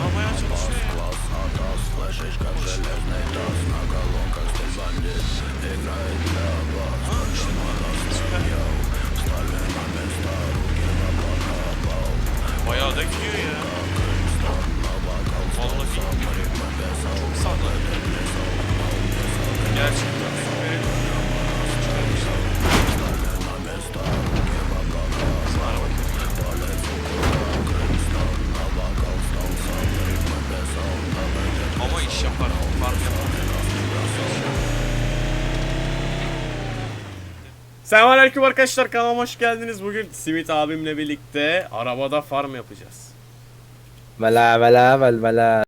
Aa bayağı çalışıyor ya. Bayağı Selamünaleyküm arkadaşlar kanalıma hoş geldiniz. Bugün Simit abimle birlikte arabada farm yapacağız. Vela vela vel vela.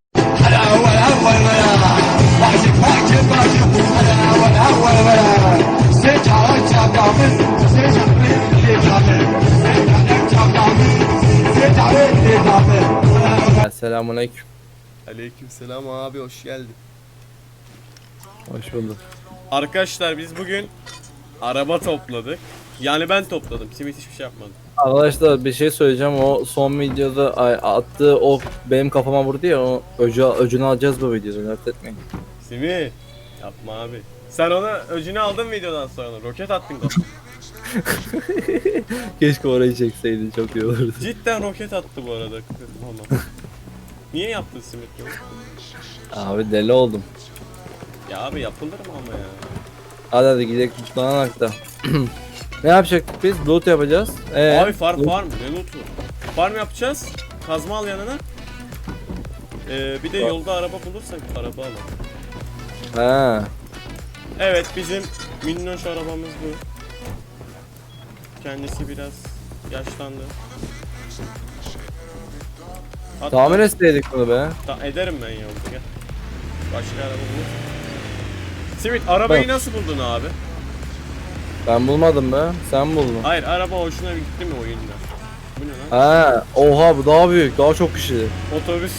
Selamun aleyküm. Aleykümselam abi hoş geldin. Hoş bulduk. Arkadaşlar biz bugün araba topladık. Yani ben topladım. Simit hiçbir şey yapmadı. Arkadaşlar bir şey söyleyeceğim. O son videoda ay, attığı ok benim kafama vurdu ya. O öcü, öcünü alacağız bu videoda. Dert etmeyin. Simit yapma abi. Sen ona öcünü aldın videodan sonra. Roket attın kafana. Keşke orayı çekseydin çok iyi olurdu. Cidden roket attı bu arada. Vallahi. Niye yaptın Simit bunu? Abi deli oldum. Ya abi yapılır mı ama ya? Hadi hadi gidelim tutlanarak da. ne yapacaktık biz? Loot yapacağız. Ee, Abi farm loot- farm ne lootu? Farm yapacağız. Kazma al yanına. Ee, bir de yolda araba bulursak araba alalım. Ha. Evet bizim minnoş arabamız bu. Kendisi biraz yaşlandı. Hatta, Tamir etseydik bunu be. Ta- ederim ben yolda gel. Başka araba bulur. Simit arabayı Bak. nasıl buldun abi? Ben bulmadım be. Sen buldun. Hayır araba hoşuna gitti mi oyunda? Bu ne lan? Ha, oha bu daha büyük, daha çok kişi. Otobüs.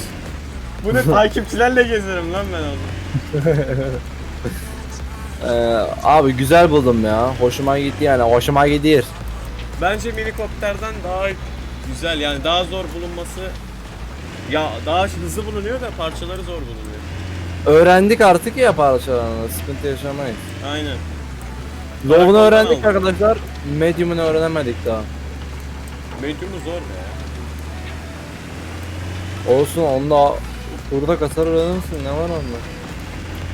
Bu ne takipçilerle gezerim lan ben onu. Ee, abi güzel buldum ya. Hoşuma gitti yani. Hoşuma gidiyor. Bence minikopterden daha güzel yani daha zor bulunması ya daha hızlı bulunuyor da parçaları zor bulunuyor. Öğrendik artık ya parçalarını. Sıkıntı yaşamayız. Aynen. Low'unu öğrendik aldım. arkadaşlar. Medium'unu öğrenemedik daha. Medium'u zor be. Olsun onda burada kasar öğrenirsin. Ne var onda?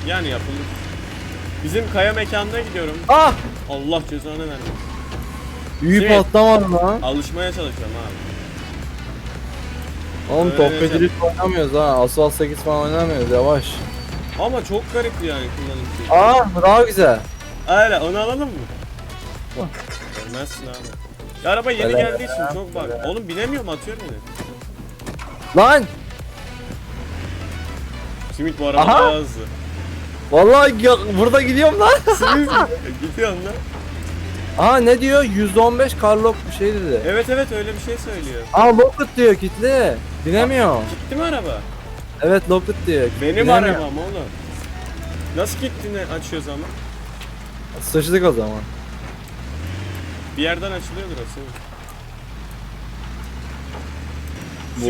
Yani yapılır. Bizim kaya mekanına gidiyorum. Ah! Allah cezanı vermesin. Büyük Evet. patlamadı lan. Alışmaya çalışıyorum abi. Oğlum Öyle top bedeli oynamıyoruz ha. Asfalt 8 falan oynamıyoruz. Yavaş. Ama çok garip yani kullanım şekli. Aa bu daha güzel. Öyle onu alalım mı? Bak. Görmezsin abi. Ya araba yeni Öyle geldiği için çok bak. Oğlum binemiyorum atıyor beni. Lan! Simit bu araba Aha. daha hızlı. Vallahi ya- burada gidiyorum lan. Simit gidiyorsun lan. Aa ne diyor? 115 Carlock bir şey dedi. Evet evet öyle bir şey söylüyor. Aa Lockett diyor kitle. Dinemiyor. Gitti mi araba? Evet Lockett diyor. Benim Dinemiyor. arabam oğlum. Nasıl gittiğini açıyoruz ama? Sıçtık o zaman. Bir yerden açılıyordur senin.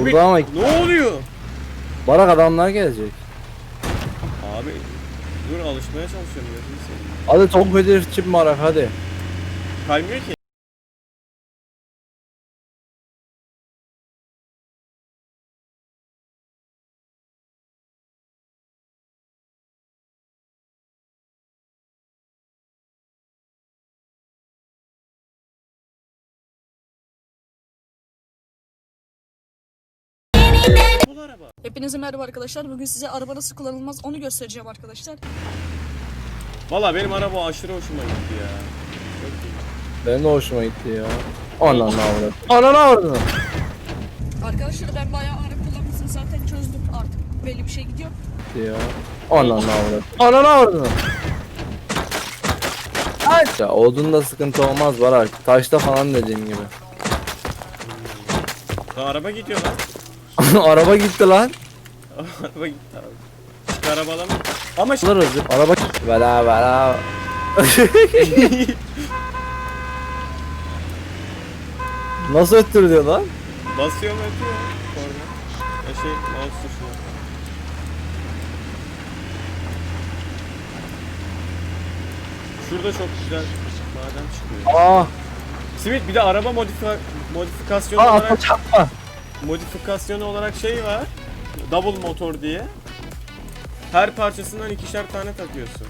Burada ama Ne oluyor? barak adamlar gelecek. Abi dur alışmaya çalışıyorum gözünü seveyim. Hadi Tom Pedir çip barak hadi. Kaymıyor ki. Hepinize merhaba arkadaşlar. Bugün size araba nasıl kullanılmaz onu göstereceğim arkadaşlar. Valla benim araba aşırı hoşuma gitti ya. Çok iyi. Benim de hoşuma gitti ya. Ananı avradı. Ananı avradı. Arkadaşlar ben bayağı araba kullanmasını zaten çözdüm artık. Belli bir şey gidiyor. ya. Ananı avradı. Ananı avradı. Ay. Ya odunda sıkıntı olmaz barak. Taşta falan dediğim gibi. Lan araba gidiyor lan. Araba gitti lan. araba gitti abi. Çık arabadan. Ama şimdi Alırız. Araba Vela vela. Nasıl öttürüyor lan? Basıyor mu ötüyor ya? Korna. Ya şey mouse tuşuna. Şurada çok güzel maden çıkıyor. Aa, Simit bir de araba modifika modifikasyonu aa olarak atma çarpma. Modifikasyonu olarak şey var. Double motor diye. Her parçasından ikişer tane takıyorsun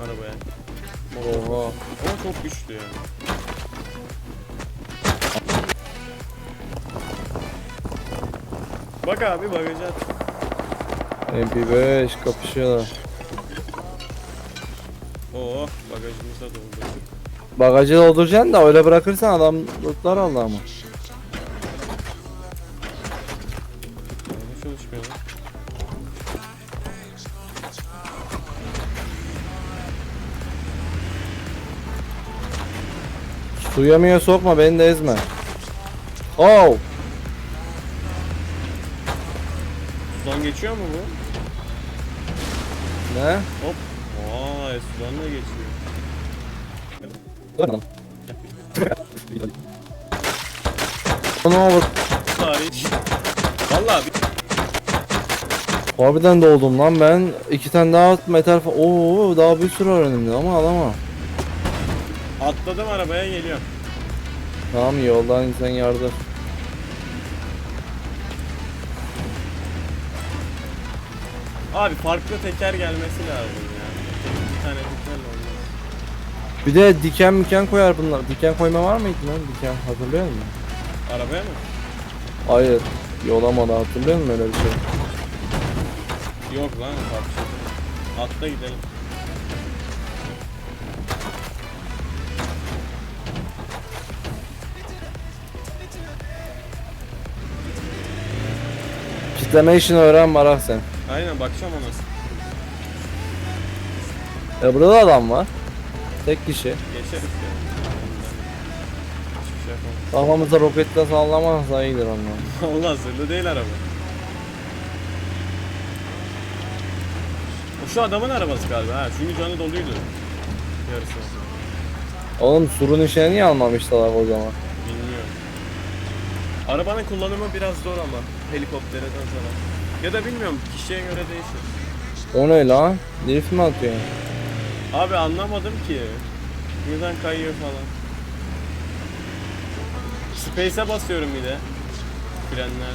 arabaya. Oha. Ama çok güçlü yani. Bak abi bagaja at. MP5 kapışıyorlar. Oo bagajımız da doldu. Bagajı dolduracaksın da öyle bırakırsan adam lootlar Allah ama. Çalışmıyor lan. Suya muya sokma beni de ezme. Oh! Sudan geçiyor mu bu? Ne? Hop. Vay sudan da geçiyor. Ne olur. Tarih. Vallahi bir Harbiden doldum lan ben. iki tane daha metal fa- Oo daha bir sürü var önümde ama alamam. atladım arabaya geliyorum. Tamam yoldan insan yardır. Abi farklı teker gelmesi lazım ya. Bir tane tekerle olmaz. Bir de diken miken koyar bunlar. Diken koyma var mıydı lan diken hatırlıyor musun? Arabaya mı? Hayır. Yolamadı hatırlıyor musun öyle bir şey? Yok lan tartışıldı. Atla gidelim. Kitleme işini öğren Barak sen. Aynen bakacağım ona. E burada da adam var. Tek kişi. Geçeriz ya. Hiçbir şey yapamam. Kafamıza roketle sallamazsa iyidir onlar. Allah zırhlı değil araba. Şu adamın arabası galiba ha. Çünkü canı doluydu. Yarısı. Oğlum surun işine niye almamışlar o zaman? Bilmiyorum. Arabanın kullanımı biraz zor ama helikoptere nazaran. Ya da bilmiyorum kişiye göre değişir. O ne lan? Drift mi atıyor? Abi anlamadım ki. Birden kayıyor falan. Space'e basıyorum bir de. Frenler.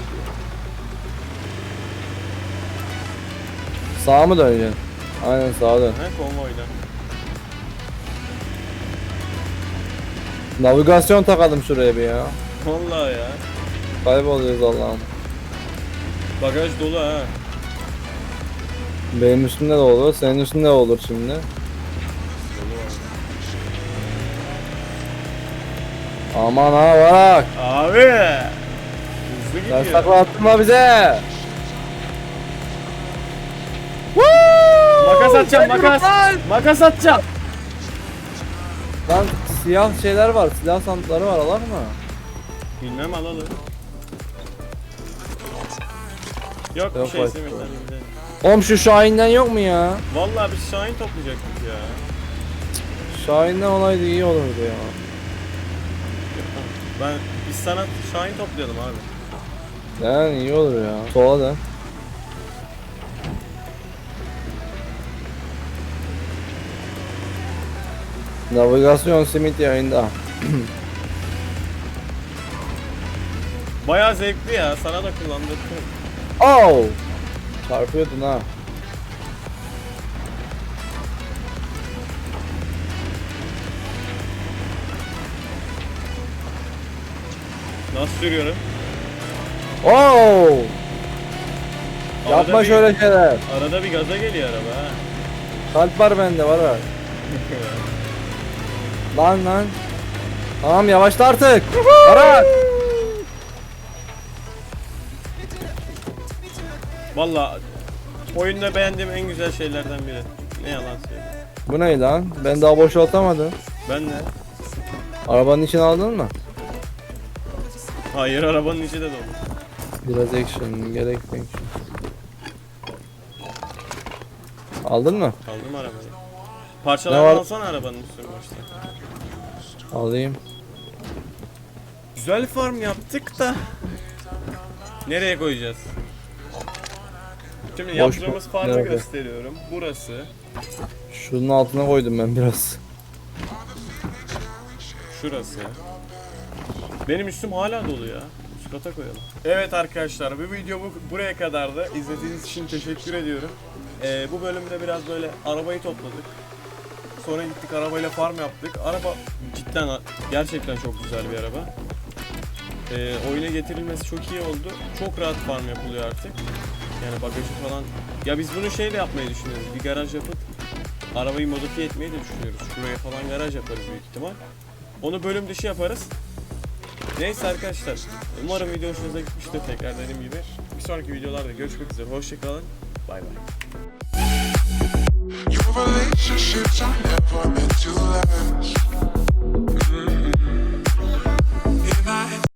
Sağa mı döneceksin? Aynen sağa dön. He konvoyda. Navigasyon takalım şuraya bir ya. Vallahi ya. Kayboluyoruz Allah'ım. Bagaj dolu ha. Benim üstümde de olur, senin üstünde de olur şimdi. Aman ha Barak! Abi. Hızlı Sen gidiyor. attırma bize! Makas atacağım makas. Makas atacağım. Lan siyah şeyler var, silah sandıkları var alar mı? Bilmem alalım. Yok, Yok, bir şey bak. gidelim. Oğlum şu Şahin'den yok mu ya? Vallahi biz Şahin toplayacaktık ya. Şahin'den olaydı iyi olurdu ya. Ben biz sana Şahin toplayalım abi. Yani iyi olur ya. Sola dön. Navigasyon simit yayında. Bayağı zevkli ya. Sana da kullandırdım. Oh! Çarpıyordun ha. Nasıl sürüyorum? Oh! Arada Yapma bir- şöyle şeyler. Arada bir gaza geliyor araba ha. Kalp var bende var var. Lan lan. Tamam yavaşla artık. Barak. Valla oyunda beğendiğim en güzel şeylerden biri. Ne yalan söyleyeyim. Bu ne lan? Ben daha boşaltamadım. Ben de. Arabanın içine aldın mı? Hayır arabanın içi de dolu. Biraz action, gerek action. Aldın mı? Aldım arabayı. Ne Parçalarını var? alsana arabanın üstüne başta. Alayım. Güzel farm yaptık da Nereye koyacağız? Şimdi Boş yaptığımız mu? farmı Nerede? gösteriyorum. Burası, Şunun altına koydum ben biraz. şurası. Benim üstüm hala dolu ya. Üst kata koyalım. Evet arkadaşlar bu video bu, buraya kadardı. İzlediğiniz için teşekkür ediyorum. Ee, bu bölümde biraz böyle arabayı topladık. Sonra gittik arabayla farm yaptık. Araba cidden gerçekten çok güzel bir araba. Ee, oyuna getirilmesi çok iyi oldu. Çok rahat farm yapılıyor artık. Yani bagajı falan. Ya biz bunu şeyle yapmayı düşünüyoruz. Bir garaj yapıp arabayı modifiye etmeyi de düşünüyoruz. Şuraya falan garaj yaparız büyük ihtimal. Onu bölüm dışı yaparız. Neyse arkadaşlar. Umarım video hoşunuza gitmiştir tekrar dediğim gibi. Bir sonraki videolarda görüşmek üzere. Hoşçakalın. Bay bay. Your relationships are never meant to last.